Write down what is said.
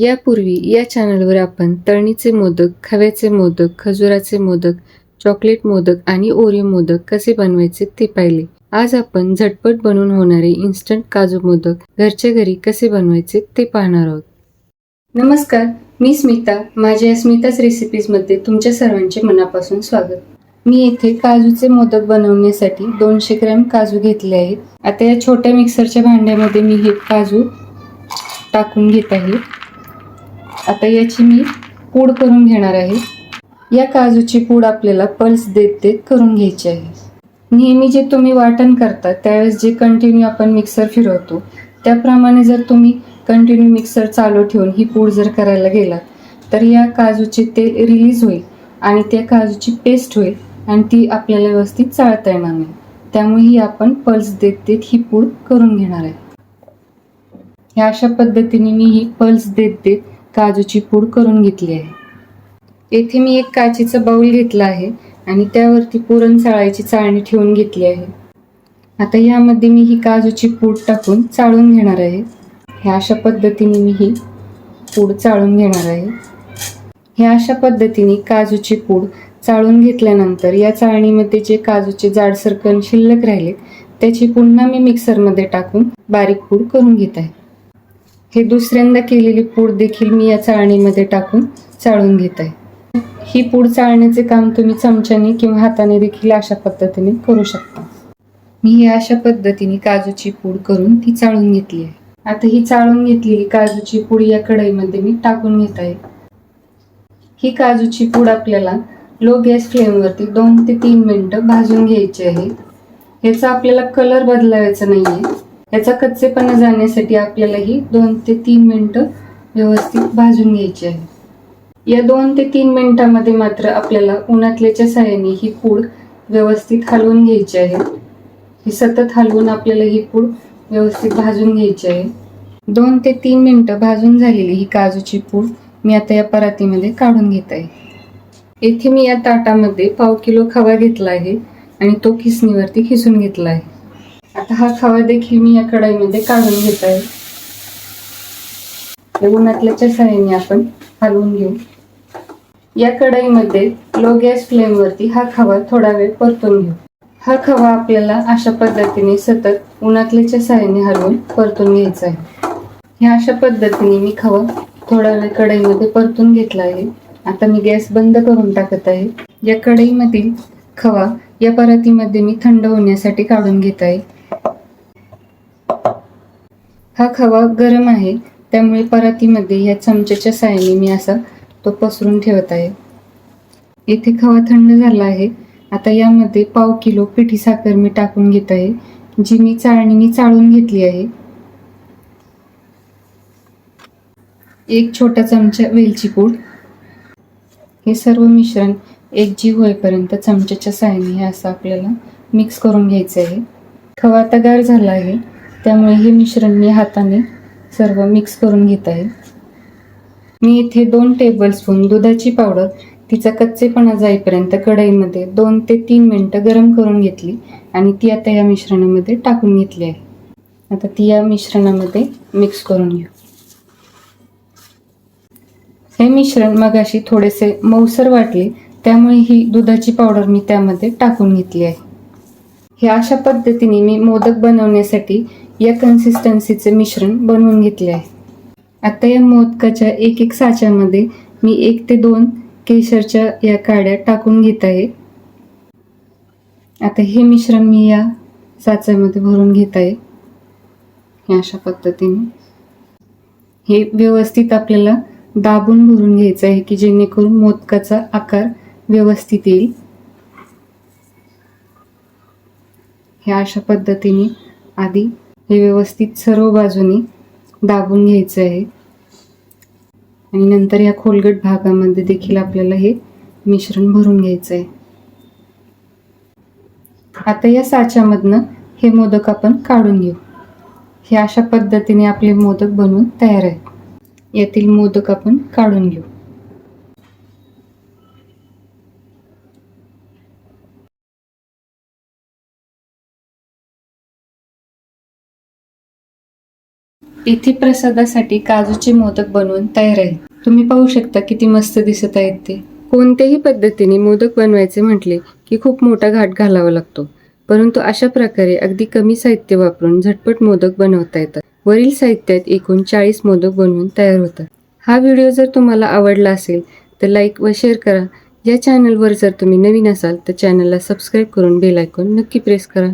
यापूर्वी या चॅनलवर आपण तळणीचे मोदक खव्याचे मोदक खजुराचे मोदक चॉकलेट मोदक आणि ओरिओ मोदक कसे बनवायचे ते पाहिले. आज आपण झटपट बनवून होणारे इन्स्टंट काजू मोदक घरच्या घरी कसे बनवायचे ते पाहणार आहोत. नमस्कार मी स्मिता. माझ्या स्मिताच रेसिपीजमध्ये तुमच्या सर्वांचे मनापासून स्वागत. मी येथे काजूचे मोदक बनवण्यासाठी दोनशे ग्रॅम काजू घेतले आहेत. आता या छोट्या मिक्सरच्या भांड्यामध्ये मी हे काजू टाकून घेत आहे. आता याची मी पूड करून घेणार आहे. या काजूची पूड आपल्याला पल्स देत देत करून घ्यायची आहे. नेहमी जे तुम्ही वाटण करता त्यावेळेस जे कंटिन्यू आपण मिक्सर फिरवतो त्याप्रमाणे जर तुम्ही कंटिन्यू मिक्सर चालू ठेवून ही पूड जर करायला गेलात तर या काजूचे तेल रिलीज होईल आणि त्या काजूची पेस्ट होईल आणि ती आपल्याला व्यवस्थित चाळता येणार नाही. त्यामुळे ही आपण पल्स देत देत ही पूड करून घेणार आहे. ह्या अशा पद्धतीने मी ही पल्स देत देत काजूची पूड करून घेतली आहे. येथे मी एक काचेचा बाऊल घेतला आहे आणि त्यावरती पुरण चाळायची चाळणी ठेवून घेतली आहे. आता यामध्ये मी ही काजूची पूड टाकून चाळून घेणार आहे. ह्या अशा पद्धतीने मी ही पूड चाळून घेणार आहे. ह्या अशा पद्धतीने काजूची पूड चाळून घेतल्यानंतर या चाळणीमध्ये जे काजूचे जाडसर कण शिल्लक राहिले त्याची पुन्हा मी मिक्सरमध्ये टाकून बारीक पूड करून घेत आहे. हे दुसऱ्यांदा केलेली पूड देखील मी या चाळणीमध्ये टाकून चाळून घेत. आहे ही पूड चाळण्याचे काम तुम्ही चमच्याने किंवा हाताने देखील अशा पद्धतीने करू शकता. मी ही अशा पद्धतीने काजूची पूड करून ती चाळून घेतली आहे. आता ही चाळून घेतलेली काजूची पूड या कढईमध्ये मी टाकून घेत आहे. ही काजूची पूड आपल्याला लो गॅस फ्लेमवरती दोन ते तीन मिनिटं भाजून घ्यायची आहे. ह्याचा आपल्याला कलर बदलावायचा नाहीये. याचा कच्चेपणा जाण्यासाठी आपल्याला ही दोन ते तीन मिनटं व्यवस्थित भाजून घ्यायची आहे. या दोन ते तीन मिनिटांमध्ये मात्र आपल्याला उन्हातल्याच्या साह्याने ही पूड व्यवस्थित हलवून घ्यायची आहे. ही सतत हलवून आपल्याला ही पूड व्यवस्थित भाजून घ्यायची आहे. दोन ते तीन मिनिटं भाजून झालेली ही काजूची पूड मी आता या परातीमध्ये काढून घेत आहे. येथे मी या ताटामध्ये पाव किलो खवा घेतला आहे आणि तो खिसणीवरती खिसून घेतला आहे. आता हा खवा देखील मी या कढाईमध्ये काढून घेत आहे उन्हातल्याच्या सहाय्याने आपण हलवून घेऊ. या कढाईमध्ये लो गॅस फ्लेमवरती हा खवा थोडा वेळ परतून घेऊ. हा खवा आपल्याला अशा पद्धतीने सतत उन्हातल्याच्या सहाय्याने हलवून परतून घ्यायचा आहे. ह्या अशा पद्धतीने मी खवा थोडा वेळ कढईमध्ये परतून घेतला आहे. आता मी गॅस बंद करून टाकत आहे. या कढईमधील खवा या परातीमध्ये मी थंड होण्यासाठी काढून घेत आहे. हा खवा गरम आहे त्यामुळे परातीमध्ये या चमच्याच्या साहाय्याने मी असा तो पसरून ठेवत आहे. येथे खवा थंड झाला आहे आता यामध्ये पाव किलो पिठी साखर मी टाकून घेत आहे जी मी चाळणीने चाळून घेतली आहे. एक छोटा चमचा वेलची पूड. हे सर्व मिश्रण एक जीव होईपर्यंत चमच्याच्या साहाय्याने हे असं आपल्याला मिक्स करून घ्यायचं आहे. खवा आता गार झाला आहे त्यामुळे हे मिश्रण मी हाताने सर्व मिक्स करून घेत आहे. मी इथे दोन टेबलस्पून दुधाची पावडर तिचा कच्चेपणा जाईपर्यंत कढईमध्ये दोन ते तीन मिनटं गरम करून घेतली आणि ती आता या मिश्रणामध्ये टाकून घेतली आहे. आता ती या मिश्रणामध्ये मिक्स करून घेऊ. हे मिश्रण मगाशी थोडेसे मऊसर वाटले त्यामुळे ही दुधाची पावडर मी त्यामध्ये टाकून घेतली आहे. हे अशा पद्धतीने मी मोदक बनवण्यासाठी या कन्सिस्टन्सीचे मिश्रण बनवून घेतले आहे. आता या मोदकाच्या एक एक साच्यामध्ये मी एक ते दोन केशरच्या या काड्या टाकून घेत आहे. आता हे मिश्रण मी या साच्यामध्ये भरून घेत आहे. अशा पद्धतीने. हे व्यवस्थित आपल्याला दाबून भरून घ्यायचं आहे की जेणेकरून मोदकाचा आकार व्यवस्थित येईल. ह्या अशा पद्धतीने आधी हे व्यवस्थित सर्व बाजूनी दाबून घ्यायचं आहे. आणि नंतर या खोलगट भागामध्ये देखील आपल्याला हे मिश्रण भरून घ्यायचं आहे. आता या साच्यामधनं हे मोदक आपण काढून घेऊ. हे अशा पद्धतीने आपले मोदक बनवून तयार आहेत. यातील मोदक आपण काढून घेऊ. इथे प्रसादासाठी काजूचे मोदक बनवून तयार आहेत. तुम्ही पाहू शकता किती मस्त दिसत आहेत ते. कोणत्याही पद्धतीने मोदक बनवायचे म्हटले की खूप मोठा घाट घालावा लागतो. परंतु अशा प्रकारे अगदी कमी साहित्य वापरून झटपट मोदक बनवता येतात. वरील साहित्यात एकूण चाळीस मोदक बनवून तयार होतात. हा व्हिडिओ जर तुम्हाला आवडला असेल तर लाईक व शेअर करा. या चॅनलवर जर तुम्ही नवीन असाल तर चॅनलला सबस्क्राईब करून बेल आयकॉन नक्की प्रेस करा.